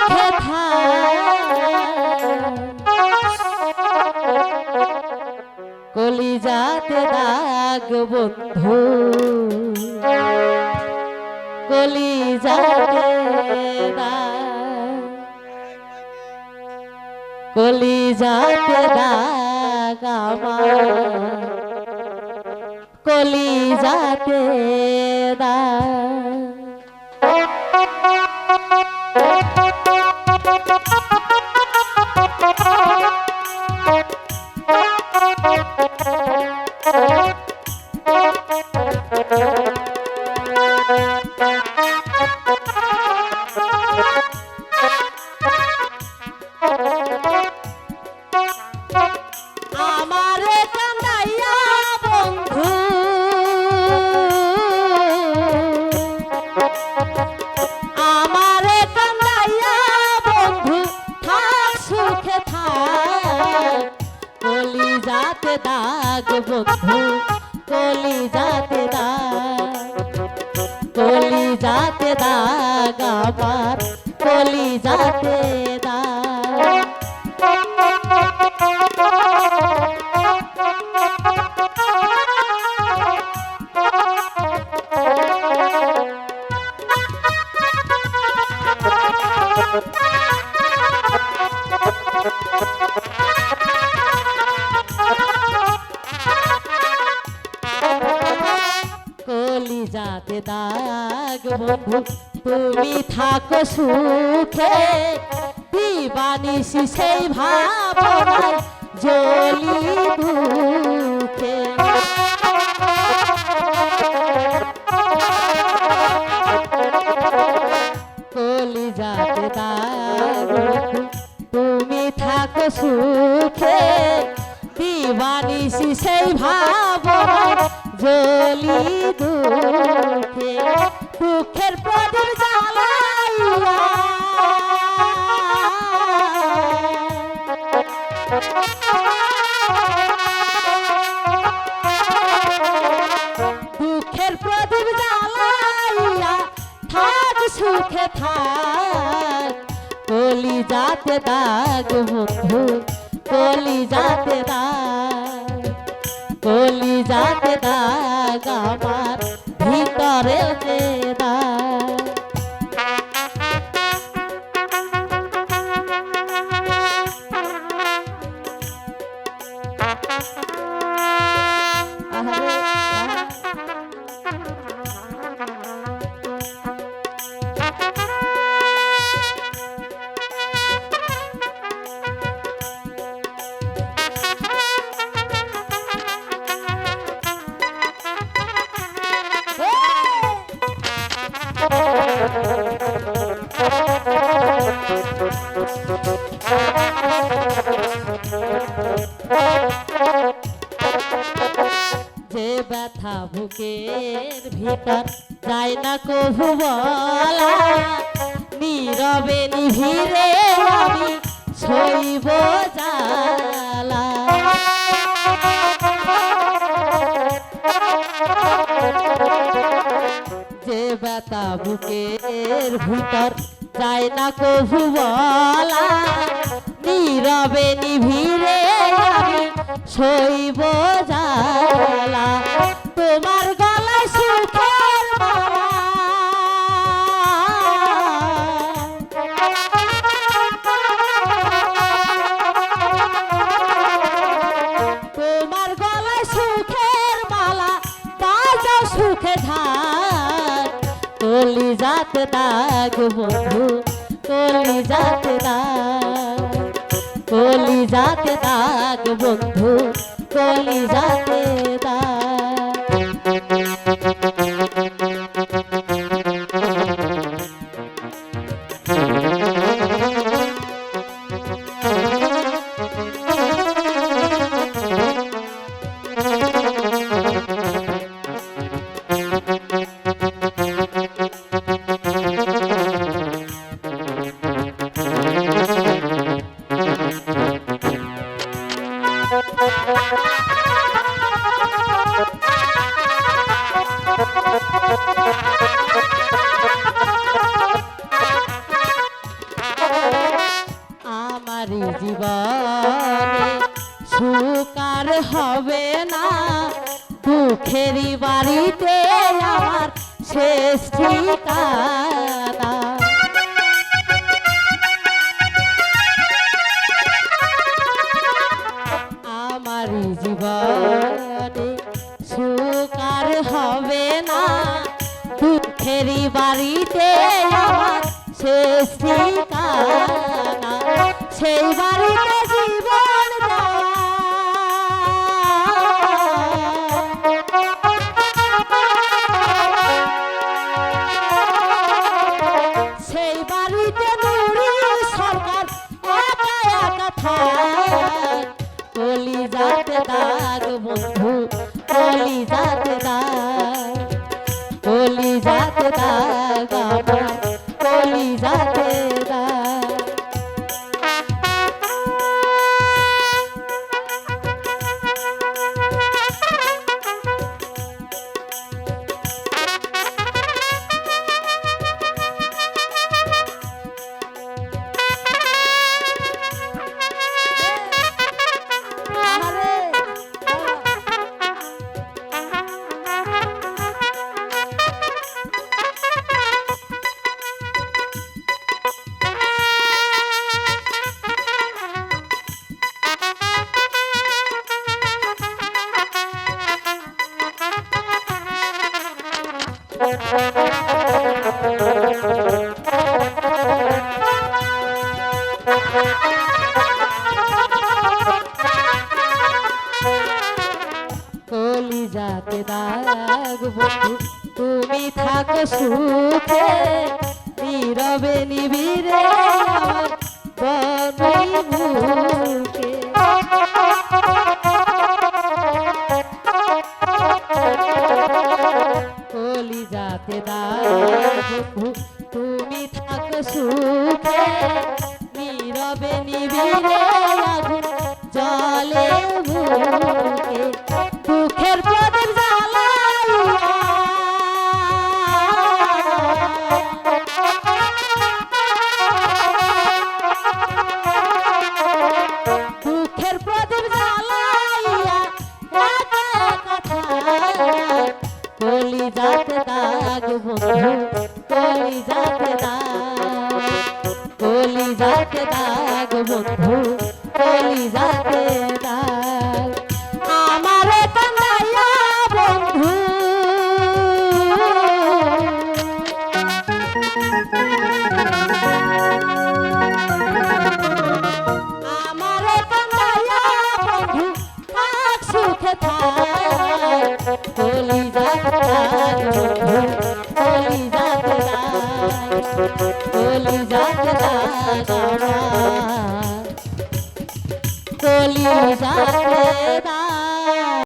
সুখে কলি যাতে দাগ বন্ধু। কলি যাতে দাগ আমার। কলি দাগ। Ha ha! যাতে দাগ বন্ধু কলি যাতে দাগ। কলি যাতে দাগ আমার কলি যাতে দাগ। যাতে দাগ বন্ধু তুমি থাকো সুখে। দিবানিসি সেই ভাবনায় জলি দুঃখে। জলি দুঃখে দুঃখের প্রদীপ জ্বালাইয়া, দুঃখের প্রদীপ জ্বালাইয়া থাক সুখে থাক। কলি যাতে দাগ কলি যাতে দাগ কলি যাতে দাগ আমার ভিতরে যে ব্যথা বুকের ভিতর যায় না কভু বলা, নীরবে নিভিরে আমি জালা যে ব্যথা বুকের ভিতর যায় না কভু বলা নিভিরে আমি সইব জালা তোমার গলায় সুখের তোমার গলায় সুখের মালা বাজাও সুখে ধার। কলি যাতে দাগ বন্ধু কলি যাতে দাগ। কলি যাতে দাগ বন্ধু কলি যাতে জীবনে সুকার হবে না। দুঃখেরই বাড়িতে আমার শ্রেষ্ঠ তেরি বাড়িতে আমার শেষ ঠিকানা। সেই বাড়িতে দাতা তুমি থাকো সুখে, নীরবে নিবিড়ে কলি যাতে দাও, তুমি থাকো সুখে, নীরবে নিবিড়ে আগুন জলে বুকে কোথায়